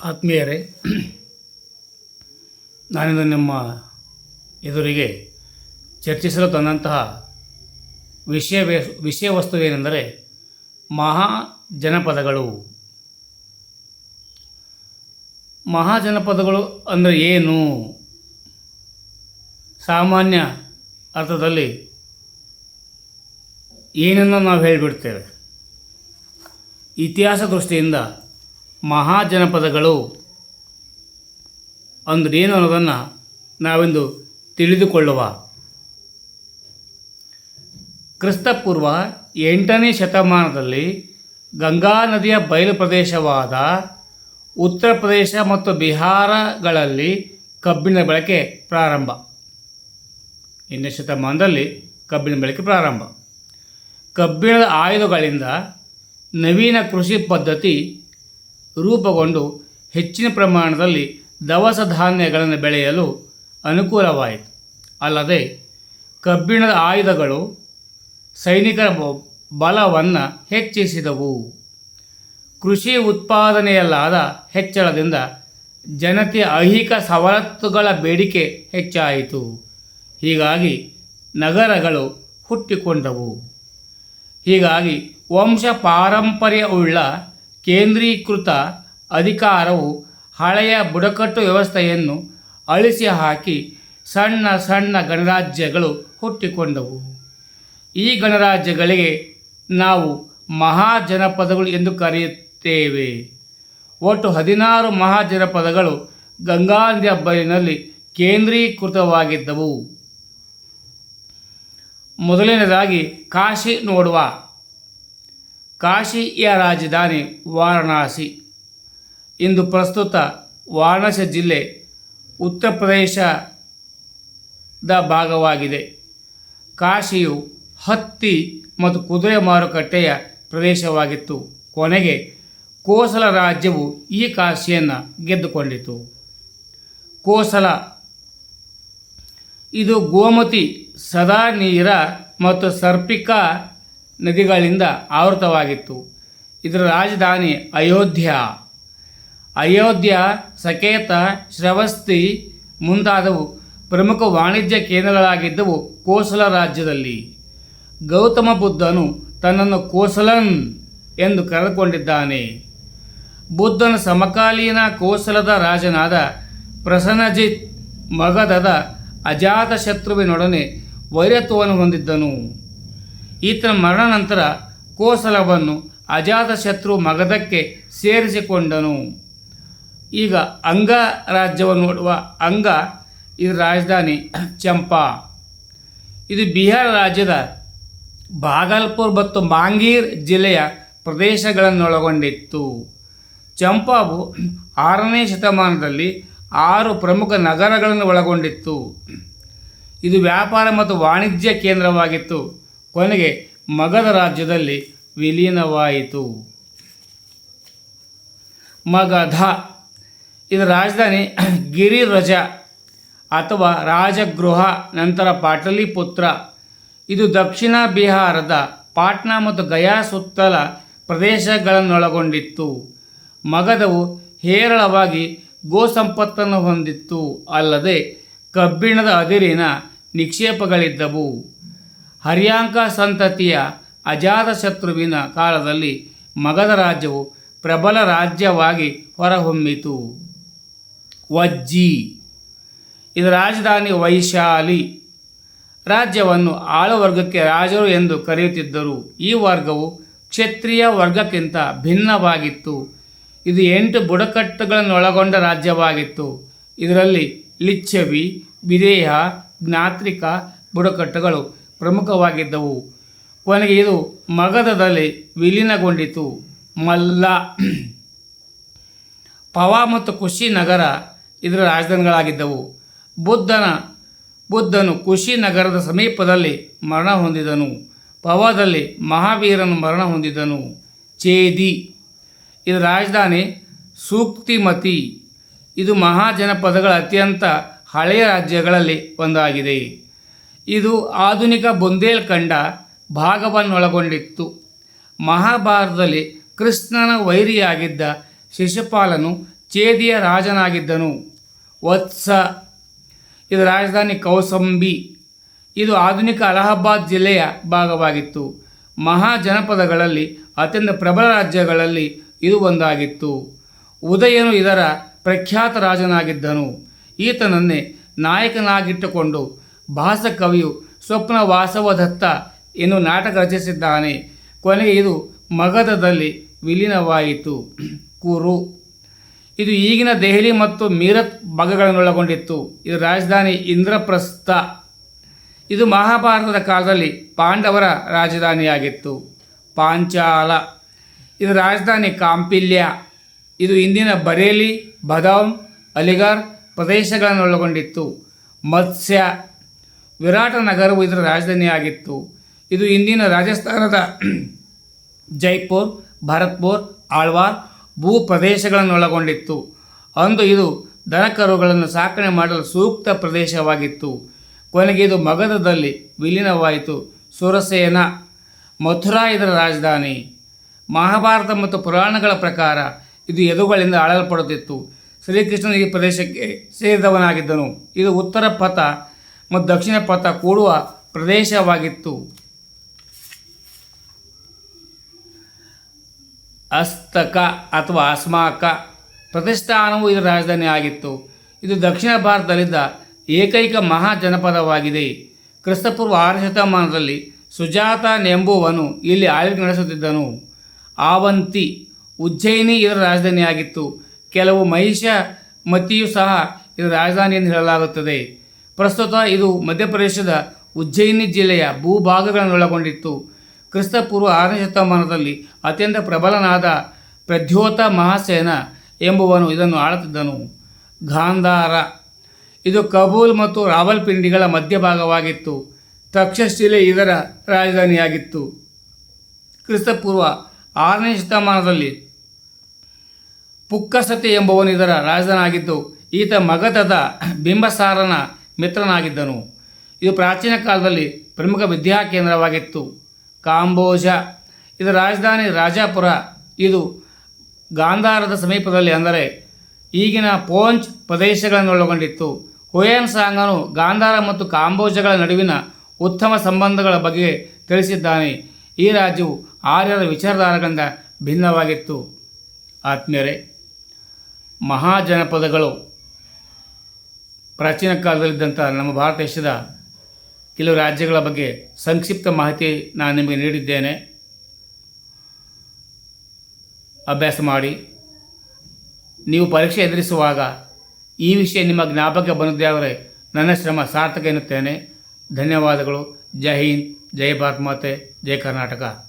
ಆತ್ಮೀಯರೇ, ನಾನಿಂದು ನಿಮ್ಮ ಎದುರಿಗೆ ಚರ್ಚಿಸಲು ತಂದಂತಹ ವಿಷಯ ವಿಷಯ ವಸ್ತುವೇನೆಂದರೆ ಮಹಾ ಜನಪದಗಳು ಮಹಾಜನಪದಗಳು ಅಂದರೆ ಏನು? ಸಾಮಾನ್ಯ ಅರ್ಥದಲ್ಲಿ ಏನನ್ನು ನಾವು ಹೇಳಿಬಿಡ್ತೇವೆ. ಇತಿಹಾಸ ದೃಷ್ಟಿಯಿಂದ ಮಹಾಜನಪದಗಳು. ಅಂದರೆ ಏನು ಅನ್ನೋದನ್ನು ನಾವೆಂದು ತಿಳಿದುಕೊಳ್ಳುವ. ಕ್ರಿಸ್ತಪೂರ್ವ ಎಂಟನೇ ಶತಮಾನದಲ್ಲಿ ಗಂಗಾ ನದಿಯ ಬಯಲು ಪ್ರದೇಶವಾದ ಉತ್ತರ ಪ್ರದೇಶ ಮತ್ತು ಬಿಹಾರಗಳಲ್ಲಿ ಕಬ್ಬಿಣ ಬಳಕೆ ಪ್ರಾರಂಭ. ಎಂಟನೇ ಶತಮಾನದಲ್ಲಿ ಕಬ್ಬಿಣ ಬಳಕೆ ಪ್ರಾರಂಭ. ಕಬ್ಬಿಣದ ಆಯುಧಗಳಿಂದ ನವೀನ ಕೃಷಿ ಪದ್ಧತಿ ರೂಪುಗೊಂಡು ಹೆಚ್ಚಿನ ಪ್ರಮಾಣದಲ್ಲಿ ದವಸ ಧಾನ್ಯಗಳನ್ನು ಬೆಳೆಯಲು ಅನುಕೂಲವಾಯಿತು. ಅಲ್ಲದೆ ಕಬ್ಬಿಣದ ಆಯುಧಗಳು ಸೈನಿಕರ ಬಲವನ್ನು ಹೆಚ್ಚಿಸಿದವು. ಕೃಷಿ ಉತ್ಪಾದನೆಯಲ್ಲಾದ ಹೆಚ್ಚಳದಿಂದ ಜನತೆಯ ಐಹಿಕ ಸವಲತ್ತುಗಳ ಬೇಡಿಕೆ ಹೆಚ್ಚಾಯಿತು. ಹೀಗಾಗಿ ನಗರಗಳು ಹುಟ್ಟಿಕೊಂಡವು. ಹೀಗಾಗಿ ವಂಶ ಪಾರಂಪರ್ಯವುಳ್ಳ ಕೇಂದ್ರೀಕೃತ ಅಧಿಕಾರವು ಹಳೆಯ ಬುಡಕಟ್ಟು ವ್ಯವಸ್ಥೆಯನ್ನು ಅಳಿಸಿ ಹಾಕಿ ಸಣ್ಣ ಸಣ್ಣ ಗಣರಾಜ್ಯಗಳು ಹುಟ್ಟಿಕೊಂಡವು. ಈ ಗಣರಾಜ್ಯಗಳಿಗೆ ನಾವು ಮಹಾಜನಪದಗಳು ಎಂದು ಕರೆಯುತ್ತೇವೆ. ಒಟ್ಟು ಹದಿನಾರು ಮಹಾಜನಪದಗಳು ಗಂಗಾ ನದಿಯ ಕೇಂದ್ರೀಕೃತವಾಗಿದ್ದವು. ಮೊದಲನೇದಾಗಿ ಕಾಶಿ ನೋಡುವ. ಕಾಶಿಯ ರಾಜಧಾನಿ ವಾರಣಾಸಿ. ಇಂದು ಪ್ರಸ್ತುತ ವಾರಣಾಸಿ ಜಿಲ್ಲೆ ಉತ್ತರ ಪ್ರದೇಶದ ಭಾಗವಾಗಿದೆ. ಕಾಶಿಯು ಹತ್ತಿ ಮತ್ತು ಕುದುರೆ ಮಾರುಕಟ್ಟೆಯ ಪ್ರದೇಶವಾಗಿತ್ತು. ಕೊನೆಗೆ ಕೋಸಲ ರಾಜ್ಯವು ಈ ಕಾಶಿಯನ್ನು ಗೆದ್ದುಕೊಂಡಿತು. ಕೋಸಲ ಇದು ಗೋಮತಿ, ಸದಾ ನೀರ ಮತ್ತು ಸರ್ಪಿಕಾ ನದಿಗಳಿಂದ ಆವೃತವಾಗಿತ್ತು. ಇದರ ರಾಜಧಾನಿ ಅಯೋಧ್ಯ. ಅಯೋಧ್ಯ, ಸಕೇತ, ಶ್ರವಸ್ತಿ ಮುಂತಾದವು ಪ್ರಮುಖ ವಾಣಿಜ್ಯ ಕೇಂದ್ರಗಳಾಗಿದ್ದವು ಕೋಸಲ ರಾಜ್ಯದಲ್ಲಿ. ಗೌತಮ ಬುದ್ಧನು ತನ್ನನ್ನು ಕೋಸಲನ್ ಎಂದು ಕರೆದುಕೊಂಡಿದ್ದಾನೆ. ಬುದ್ಧನ ಸಮಕಾಲೀನ ಕೋಸಲದ ರಾಜನಾದ ಪ್ರಸನ್ನಜಿತ್ ಮಗಧದ ಅಜಾತಶತ್ರುವಿನೊಡನೆ ವೈರತ್ವವನ್ನು ಹೊಂದಿದ್ದನು. ಈತನ ಮರಣ ನಂತರ ಕೋಸಲವನ್ನು ಅಜಾತಶತ್ರು ಮಗಧಕ್ಕೆ ಸೇರಿಸಿಕೊಂಡನು. ಈಗ ಅಂಗ ರಾಜ್ಯವನ್ನು ನೋಡುವ ಅಂಗ, ಇದು ರಾಜಧಾನಿ ಚಂಪಾ. ಇದು ಬಿಹಾರ ರಾಜ್ಯದ ಭಾಗಲ್ಪುರ್ ಮತ್ತು ಮಾಂಗೀರ್ ಜಿಲ್ಲೆಯ ಪ್ರದೇಶಗಳನ್ನೊಳಗೊಂಡಿತ್ತು. ಚಂಪಾವು ಆರನೇ ಶತಮಾನದಲ್ಲಿ ಆರು ಪ್ರಮುಖ ನಗರಗಳನ್ನು ಒಳಗೊಂಡಿತ್ತು. ಇದು ವ್ಯಾಪಾರ ಮತ್ತು ವಾಣಿಜ್ಯ ಕೇಂದ್ರವಾಗಿತ್ತು. ಕೊನೆಗೆ ಮಗಧ ರಾಜ್ಯದಲ್ಲಿ ವಿಲೀನವಾಯಿತು. ಮಗಧ ಇದು ರಾಜಧಾನಿ ಗಿರಿರಜ ಅಥವಾ ರಾಜಗೃಹ, ನಂತರ ಪಾಟಲಿಪುತ್ರ. ಇದು ದಕ್ಷಿಣ ಬಿಹಾರದ ಪಾಟ್ನಾ ಮತ್ತು ಗಯಾ ಸುತ್ತಲ ಪ್ರದೇಶಗಳನ್ನೊಳಗೊಂಡಿತ್ತು. ಮಗಧವು ಹೇರಳವಾಗಿ ಗೋಸಂಪತ್ತನ್ನು ಹೊಂದಿತ್ತು. ಅಲ್ಲದೆ ಕಬ್ಬಿಣದ ಅದಿರಿನ ನಿಕ್ಷೇಪಗಳಿದ್ದವು. ಹರ್ಯಾಂಕ ಸಂತತಿಯ ಅಜಾತಶತ್ರುವಿನ ಕಾಲದಲ್ಲಿ ಮಗಧ ರಾಜ್ಯವು ಪ್ರಬಲ ರಾಜ್ಯವಾಗಿ ಹೊರಹೊಮ್ಮಿತು. ವಜ್ಜಿ. ಇದರ ರಾಜಧಾನಿ ವೈಶಾಲಿ. ರಾಜ್ಯವನ್ನು ಆಳವರ್ಗಕ್ಕೆ ರಾಜರು ಎಂದು ಕರೆಯುತ್ತಿದ್ದರು. ಈ ವರ್ಗವು ಕ್ಷತ್ರಿಯ ವರ್ಗಕ್ಕಿಂತ ಭಿನ್ನವಾಗಿತ್ತು. ಇದು ಎಂಟು ಬುಡಕಟ್ಟುಗಳನ್ನೊಳಗೊಂಡ ರಾಜ್ಯವಾಗಿತ್ತು. ಇದರಲ್ಲಿ ಲಿಚ್ಛವಿ ವಿದೇಹ ಜ್ಞಾತ್ರಿಕ ಬುಡಕಟ್ಟುಗಳು ಪ್ರಮುಖವಾಗಿದ್ದವು. ಕೊನೆಗೆ ಇದು ಮಗಧದಲ್ಲಿ ವಿಲೀನಗೊಂಡಿತು. ಮಲ್ಲ. ಪವಾ ಮತ್ತು ಕುಶಿನಗರ ಇದರ ರಾಜಧಾನಿಗಳಾಗಿದ್ದವು. ಬುದ್ಧನ, ಬುದ್ಧನು ಕುಶಿನಗರದ ಸಮೀಪದಲ್ಲಿ ಮರಣ ಹೊಂದಿದನು. ಪವದಲ್ಲಿ ಮಹಾವೀರನು ಮರಣ ಹೊಂದಿದನು. ಚೇದಿ. ಇದರ ರಾಜಧಾನಿ ಸೂಕ್ತಿಮತಿ. ಇದು ಮಹಾಜನಪದಗಳ ಅತ್ಯಂತ ಹಳೆಯ ರಾಜ್ಯಗಳಲ್ಲಿ ಒಂದಾಗಿದೆ. ಇದು ಆಧುನಿಕ ಬುಂದೇಲ್ಖಂಡ ಭಾಗವನ್ನೊಳಗೊಂಡಿತ್ತು. ಮಹಾಭಾರತದಲ್ಲಿ ಕೃಷ್ಣನ ವೈರಿಯಾಗಿದ್ದ ಶಿಶುಪಾಲನು ಚೇದಿಯ ರಾಜನಾಗಿದ್ದನು. ವತ್ಸ. ಇದು ರಾಜಧಾನಿ ಕೌಸಂಬಿ. ಇದು ಆಧುನಿಕ ಅಲಹಾಬಾದ್ ಜಿಲ್ಲೆಯ ಭಾಗವಾಗಿತ್ತು. ಮಹಾಜನಪದಗಳಲ್ಲಿ ಅತ್ಯಂತ ಪ್ರಬಲ ರಾಜ್ಯಗಳಲ್ಲಿ ಇದು ಒಂದಾಗಿತ್ತು. ಉದಯನು ಇದರ ಪ್ರಖ್ಯಾತ ರಾಜನಾಗಿದ್ದನು. ಈತನನ್ನೇ ನಾಯಕನಾಗಿಟ್ಟುಕೊಂಡು ಭಾಸಕವಿಯು ಸ್ವಪ್ನ ವಾಸವದತ್ತ ಎನ್ನುವ ನಾಟಕ ರಚಿಸಿದ್ದಾನೆ. ಕೊನೆಗೆ ಇದು ಮಗಧದಲ್ಲಿ ವಿಲೀನವಾಯಿತು. ಕುರು. ಇದು ಈಗಿನ ದೆಹಲಿ ಮತ್ತು ಮೀರತ್ ಭಾಗಗಳನ್ನೊಳಗೊಂಡಿತ್ತು. ಇದು ರಾಜಧಾನಿ ಇಂದ್ರಪ್ರಸ್ಥ. ಇದು ಮಹಾಭಾರತದ ಕಾಲದಲ್ಲಿ ಪಾಂಡವರ ರಾಜಧಾನಿಯಾಗಿತ್ತು. ಪಾಂಚಾಲ. ಇದು ರಾಜಧಾನಿ ಕಾಂಪಿಲ್ಯ. ಇದು ಇಂದಿನ ಬರೇಲಿ, ಬದಾಮ್ ಅಲಿಗಾರ್ ಪ್ರದೇಶಗಳನ್ನೊಳಗೊಂಡಿತ್ತು. ಮತ್ಸ್ಯ. ವಿರಾಟ ನಗರವು ಇದರ ರಾಜಧಾನಿಯಾಗಿತ್ತು. ಇದು ಇಂದಿನ ರಾಜಸ್ಥಾನದ ಜೈಪುರ್, ಭರತ್ಪುರ್, ಆಳ್ವಾರ್ ಭೂ ಪ್ರದೇಶಗಳನ್ನೊಳಗೊಂಡಿತ್ತು. ಅಂದು ಇದು ದನಕರುಗಳನ್ನು ಸಾಕಣೆ ಮಾಡಲು ಸೂಕ್ತ ಪ್ರದೇಶವಾಗಿತ್ತು. ಕೊನೆಗೆ ಇದು ಮಗಧದಲ್ಲಿ ವಿಲೀನವಾಯಿತು. ಸುರಸೇನ, ಮಥುರಾ ಇದರ ರಾಜಧಾನಿ. ಮಹಾಭಾರತ ಮತ್ತು ಪುರಾಣಗಳ ಪ್ರಕಾರ ಇದು ಎದುಗಳಿಂದ ಆಳಲ್ಪಡುತ್ತಿತ್ತು. ಶ್ರೀಕೃಷ್ಣನು ಈ ಪ್ರದೇಶಕ್ಕೆ ಸೇರಿದವನಾಗಿದ್ದನು. ಇದು ಉತ್ತರ ಪಥ ಮತ್ತು ದಕ್ಷಿಣ ಪಥ ಕೂಡುವ ಪ್ರದೇಶವಾಗಿತ್ತು. ಅಸ್ತಕ ಅಥವಾ ಅಸ್ಮಾಕ ಪ್ರತಿಷ್ಠಾನವು ಇದರ ರಾಜಧಾನಿ ಆಗಿತ್ತು. ಇದು ದಕ್ಷಿಣ ಭಾರತದಲ್ಲಿದ್ದ ಏಕೈಕ ಮಹಾಜನಪದವಾಗಿದೆ ಕ್ರಿಸ್ತಪೂರ್ವ ಆರು ಶತಮಾನದಲ್ಲಿ ಸುಜಾತ ಎಂಬುವನು ಇಲ್ಲಿ ಆಳ್ವಿಕೆ ನಡೆಸುತ್ತಿದ್ದನು. ಆವಂತಿ, ಉಜ್ಜಯಿನಿ ಇದರ ರಾಜಧಾನಿಯಾಗಿತ್ತು. ಕೆಲವು ಮಹಿಷ ಮತಿಯು ಸಹ ಇದರ ರಾಜಧಾನಿ ಎಂದು ಹೇಳಲಾಗುತ್ತದೆ. ಪ್ರಸ್ತುತ ಇದು ಮಧ್ಯಪ್ರದೇಶದ ಉಜ್ಜಯಿನಿ ಜಿಲ್ಲೆಯ ಭೂಭಾಗಗಳನ್ನೊಳಗೊಂಡಿತ್ತು. ಕ್ರಿಸ್ತಪೂರ್ವ ಆರನೇ ಶತಮಾನದಲ್ಲಿ ಅತ್ಯಂತ ಪ್ರಬಲನಾದ ಪ್ರದ್ಯೋತ ಮಹಾಸೇನ ಎಂಬುವನು ಇದನ್ನು ಆಳುತ್ತಿದ್ದನು. ಗಾಂಧಾರ. ಇದು ಕಬೂಲ್ ಮತ್ತು ರಾವಲ್ಪಿಂಡಿಗಳ ಮಧ್ಯಭಾಗವಾಗಿತ್ತು. ತಕ್ಷಶಿಲೆ ಇದರ ರಾಜಧಾನಿಯಾಗಿತ್ತು. ಕ್ರಿಸ್ತಪೂರ್ವ ಆರನೇ ಶತಮಾನದಲ್ಲಿ ಪುಕ್ಕಸತಿ ಎಂಬುವನು ಇದರ ರಾಜಧಾನಿಯಾಗಿದ್ದು ಈತ ಮಗಧದ ಬಿಂಬಸಾರನ ಮಿತ್ರನಾಗಿದ್ದನು. ಇದು ಪ್ರಾಚೀನ ಕಾಲದಲ್ಲಿ ಪ್ರಮುಖ ವಿದ್ಯಾ ಕೇಂದ್ರವಾಗಿತ್ತು. ಕಾಂಬೋಜ ಇದರ ರಾಜಧಾನಿ ರಾಜಾಪುರ, ಇದು ಗಾಂಧಾರದ ಸಮೀಪದಲ್ಲಿ ಅಂದರೆ ಈಗಿನ ಪೋಂಚ್ ಪ್ರದೇಶಗಳನ್ನೊಳಗೊಂಡಿತ್ತು. ಹುಯೇನ್ ಸಾಂಗನು ಗಾಂಧಾರ ಮತ್ತು ಕಾಂಬೋಜಗಳ ನಡುವಿನ ಉತ್ತಮ ಸಂಬಂಧಗಳ ಬಗ್ಗೆ ತಿಳಿಸಿದ್ದಾನೆ. ಈ ರಾಜ್ಯವು ಆರ್ಯರ ವಿಚಾರಧಾರೆಗಳಿಂದ ಭಿನ್ನವಾಗಿತ್ತು. ಆತ್ಮೀಯರೇ, ಮಹಾಜನಪದಗಳು ಪ್ರಾಚೀನ ಕಾಲದಲ್ಲಿದ್ದಂಥ ನಮ್ಮ ಭಾರತ ದೇಶದ ಕೆಲವು ರಾಜ್ಯಗಳ ಬಗ್ಗೆ ಸಂಕ್ಷಿಪ್ತ ಮಾಹಿತಿ ನಾನು ನಿಮಗೆ ನೀಡಿದ್ದೇನೆ. ಅಭ್ಯಾಸ ಮಾಡಿ. ನೀವು ಪರೀಕ್ಷೆ ಎದುರಿಸುವಾಗ ಈ ವಿಷಯ ನಿಮ್ಮ ಜ್ಞಾಪಕ ಬಂದಿದ್ದೇ ಆದರೆ ನನ್ನ ಶ್ರಮ ಸಾರ್ಥಕ ಎನ್ನುತ್ತೇನೆ. ಧನ್ಯವಾದಗಳು. ಜೈ ಹಿಂದ್. ಜೈ ಭಾರತ್ ಮಾತೆ. ಜೈ ಕರ್ನಾಟಕ.